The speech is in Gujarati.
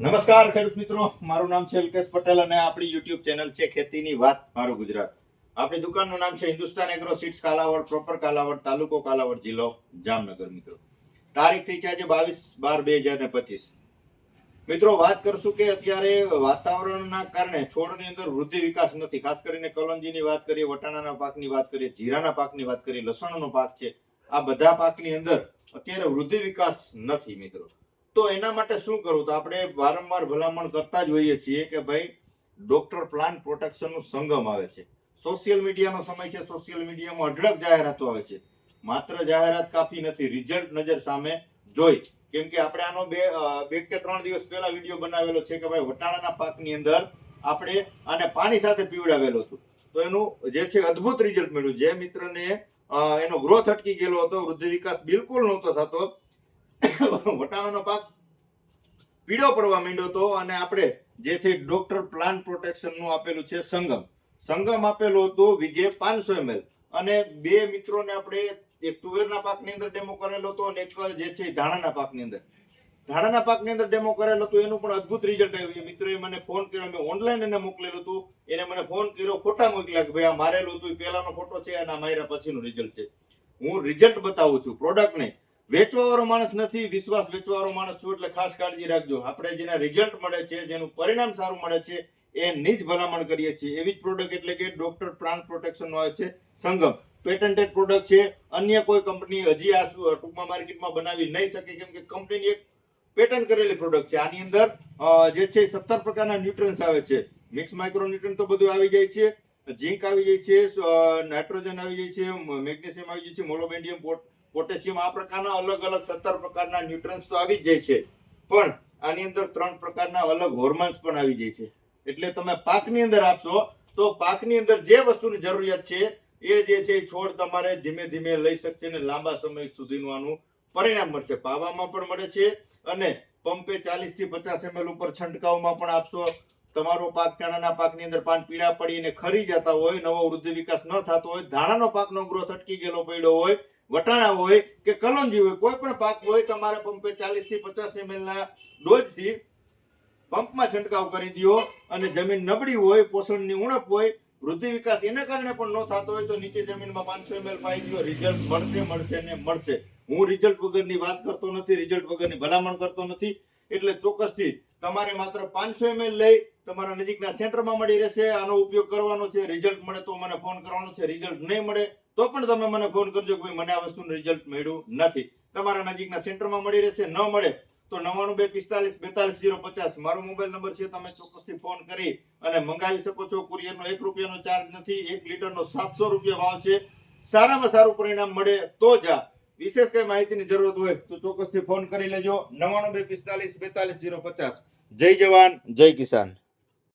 નમસ્કાર, ખેડૂત મિત્રો. મારું નામ છે અલ્કેશ પટેલ અને આપણી યુટ્યુબ ચેનલ છે ખેતીની વાત, મારું ગુજરાત. આપણી દુકાનનું નામ છે Hindustan agro seeds Kalavad proper Kalavad, તાલુકો કાલાવડ જિલ્લો, જામનગર, મિત્રો. તારીખ થઈ છે આજે બાવીસ બાર બે હજાર ને પચીસ. મિત્રો, વાત કરશું કે અત્યારે વાતાવરણના કારણે છોડની અંદર વૃદ્ધિ વિકાસ નથી. ખાસ કરીને કલોંજીની વાત કરીએ, વટાણાના પાકની વાત કરીએ, જીરાના પાકની વાત કરીએ, લસણનો પાક છે. આ બધા પાકની અંદર અત્યારે વૃદ્ધિ વિકાસ નથી, મિત્રો. તો એના માટે શું કરવું તો આપણે વારંવાર ભલામણ કરતા જ હોઈએ છીએ કે ભાઈ ડોક્ટર પ્લાન્ટ પ્રોટેક્શનનું સંગમ આવે છે. સોશિયલ મીડિયાનો સમય છે સોશિયલ મીડિયામાં અઢળક જાહેરાતો આવે છે. માત્ર જાહેરાત કાફી નથી રિઝલ્ટ નજર સામે જોઈ. કેમ કે આપણે આનો બે બે કે ત્રણ દિવસ પહેલા વીડિયો બનાવેલો છે કે ભાઈ, વટાણાના પાકની અંદર આપણે આને પાણી સાથે પીવડાવેલો હતું. તો એનું જે છે અદ્ભુત રિઝલ્ટ મળ્યું. જે મિત્રને એનો ગ્રોથ અટકી ગયેલો હતો, વૃદ્ધિ વિકાસ બિલકુલ નહોતો થતો. વટાણાનો પાક પીળો પડવા માંડ્યો હતો અને આપણે જે છે ડોક્ટર પ્લાન્ટ પ્રોટેક્શનનું આપેલું છે સંગમ. સંગમ આપેલું હતું વિજે પાંચસો એમએલ. અને બે મિત્રોને આપણે એક તુવેરના પાકની અંદર ડેમો કરેલો હતો અને એક જે છે ધાણાના પાકની અંદર. ધાણાના પાકની અંદર ડેમો કરેલો હતો, એનું પણ અદ્ભુત રિઝલ્ટ આવ્યું. મિત્રોએ મને ફોન કર્યો, મેં ઓનલાઈન એને મોકલેલું હતું. એને મને ફોન કર્યો ફોટા મોકલ્યા કે ભાઈ આ મારેલું હતું પહેલાનો ફોટો છે અને આ માર્યા પછીનું રિઝલ્ટ છે. હું રિઝલ્ટ બતાવું છું પ્રોડક્ટ નહીં. વેચવાવાળો માણસ નથી, વિશ્વાસ વેચવાવાળો માણસ છું એટલે ખાસ કાળજી રાખજો. આપણે જેના રિઝલ્ટ મળે છે, જેનું પરિણામ સારું મળે છે એની જ ભલામણ કરીએ છીએ. એવી જ પ્રોડક્ટ એટલે કે ડોક્ટર પ્લાન્ટ પ્રોટેક્શન આવે છે, સંગમ. પેટન્ટેડ પ્રોડક્ટ છે, અન્ય કોઈ કંપની હજી આ ટૂંકમાં માર્કેટમાં બનાવી નહીં શકે, કેમ કે કંપનીની એક પેટન્ટ કરેલી પ્રોડક્ટ છે. આની અંદર જે છે સત્તર પ્રકારના ન્યુટ્રન્સ આવે છે. મિક્સ માઇક્રોન્યુટ્રન તો બધું આવી જાય છે, ઝીંક આવી જાય છે નાઇટ્રોજન આવી જાય છે મેગ્નેશિયમ આવી જાય છે મોલોબેન્ડિયમ પોટેશિયમ આ પ્રકારના અલગ અલગ સત્તર પ્રકારના ન્યુટ્રન્સ તો આવી જ જાય છે. પણ આની અંદર ત્રણ પ્રકારના અલગ હોર્મોન્સ પણ આવી જાય છે. એટલે તમે પાકની અંદર આપશો, તો પાકની અંદર જે વસ્તુની જરૂરિયાત છે, એ જે છે છોડ તમારે ધીમે ધીમે લઈ શકશે અને લાંબા સમય સુધીનું આનું પરિણામ મળશે. પાવામાં પણ મળે છે અને પંપે ચાલીસથી પચાસ એમએલ ઉપર છંટકાવમાં પણ આપશો. તમારો પાક ચણાના પાકની અંદર પાન પીળા પડીને ખરી જતા હોય, નવો વૃદ્ધિ વિકાસ ન થતો હોય, ધાણાનો પાકનો ગ્રોથ અટકી ગયેલો પડ્યો હોય વટાણા હોય કે કલંજી હોય, કોઈ પણ પાક હોય, તમારે પંપે ચાલીસથી પચાસ એમએલ ના ડોઝથી પંપમાં છંટકાવ કરી દો અને જમીન નબળી હોય, પોષણની ઉણપ હોય, વૃદ્ધિ વિકાસ એના કારણે પણ ન થતો હોય તો નીચે જમીનમાં પાંચસો એમએલ પાઈ દો રિઝલ્ટ મળશે મળશે ને મળશે. હું રિઝલ્ટ વગરની વાત કરતો નથી, રિઝલ્ટ વગરની ભલામણ કરતો નથી. એટલે ચોક્કસથી તમારે માત્ર પાંચસો એમએલ લઈ તમારા નજીકના સેન્ટરમાં મળી રહેશે. આનો ઉપયોગ કરવાનો છે, રિઝલ્ટ મળે તો મને ફોન કરવાનો છે, રિઝલ્ટ નહીં મળે તો પણ તમે મને ફોન કરજો કે મને આ વસ્તુનું રિઝલ્ટ મળ્યું નથી. તમારા નજીકના સેન્ટરમાં મળી રહેશે, ન મળે તો નવાણું બે પિસ્તાલીસ બેતાલીસ જીરો પચાસ મારો મોબાઈલ નંબર છે, તમે ચોક્કસથી ફોન કરી અને મંગાવી શકો છો. કુરિયરનો એક રૂપિયાનો ચાર્જ નથી, એક લીટરનો સાતસો રૂપિયા ભાવ છે. સારામાં સારું પરિણામ મળે તો જ વિશેષ કઈ માહિતીની જરૂરત હોય તો ચોક્કસથી ફોન કરી લેજો. નવાણું બે પિસ્તાલીસ બેતાલીસ જીરો પચાસ. જય જવાન, જય કિસાન.